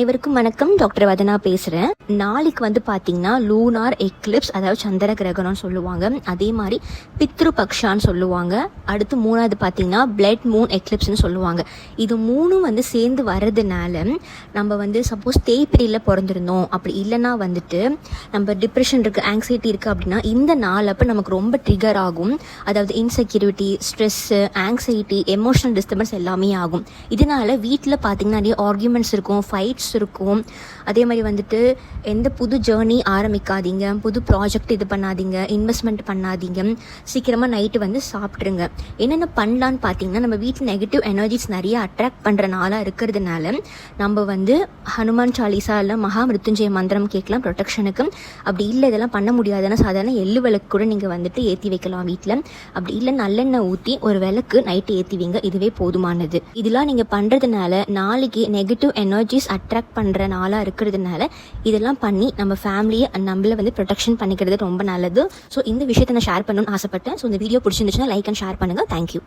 அனைவருக்கும் வணக்கம். டாக்டர் வதனா பேசுகிறேன் நாளைக்கு வந்து பார்த்தீங்கன்னா லூனார் எக்லிப்ஸ் அதாவது சந்திர கிரகணம்னு சொல்லுவாங்க. அதே மாதிரி பித்ரு பக்ஷான்னு சொல்லுவாங்க. அடுத்து மூணாவது பார்த்தீங்கன்னா பிளட் மூன் எக்லிப்ஸ்னு சொல்லுவாங்க. இது மூணும் வந்து சேர்ந்து வர்றதுனால நம்ம வந்து சப்போஸ் தேய்பிரியில் பிறந்திருந்தோம். அப்படி இல்லைன்னா வந்துட்டு நம்ம டிப்ரெஷன் இருக்குது ஆங்ஸைட்டி இருக்குது அப்படின்னா இந்த நாள் அப்போ நமக்கு ரொம்ப ட்ரிகர் ஆகும். அதாவது insecurity stress anxiety emotional disturbance எல்லாமே ஆகும். இதனால வீட்டில் பார்த்தீங்கன்னா நிறைய ஆர்கியூமெண்ட்ஸ் இருக்கும் ஃபைட்ஸ் இருக்கும். அதே மாதிரி வந்துட்டு எந்த புது ஜேர்னி ஆரம்பிக்காதீங்க. புது ப்ராஜெக்ட் இது பண்ணாதீங்க. இன்வெஸ்ட்மெண்ட் பண்ணாதீங்க. சீக்கிரமாக நைட்டு வந்து சாப்பிட்ருங்க என்னென்ன பண்ணலான்னு பார்த்தீங்கன்னா நம்ம வீட்டில் நெகட்டிவ் எனர்ஜிஸ் நிறைய அட்ராக்ட் பண்ணுற நாளாக இருக்கிறதுனால நம்ம வந்து ஹனுமான் சாலிசா இல்லை மகாமிருத்துஞ்சய மந்திரம் கேட்கலாம் ப்ரொடெக்ஷனுக்கு அப்படி இல்லை இதெல்லாம் பண்ண முடியாதுன்னா சாதாரண எள்ளு விளக்கு கூட நீங்கள் வந்துட்டு ஏற்றி வைக்கலாம் வீட்டில். அப்படி இல்லை நல்லெண்ணெய் ஊற்றி ஒரு விளக்கு நைட்டு ஏற்றுவீங்க இதுவே போதுமானது. இதெல்லாம் நீங்கள் பண்ணுறதுனால நாளைக்கு நெகட்டிவ் எனர்ஜிஸ் அட்ராக்ட் பண்ணுற நாளாக இருக்கிறதுனால இதெல்லாம் பண்ணி நம்ம ஃபேமிலியை நம்மள வந்து ப்ரொடெக்ஷன் பண்ணிக்கிறது ரொம்ப நல்லது. ஸோ இந்த விஷயத்தை நான் ஷேர் பண்ணணும்னு ஆசைப்பட்டேன். ஸோ இந்த வீடியோ பிடிச்சிருந்துச்சுன்னா லைக் அண்ட் ஷேர் பண்ணுங்கள் தேங்க்யூ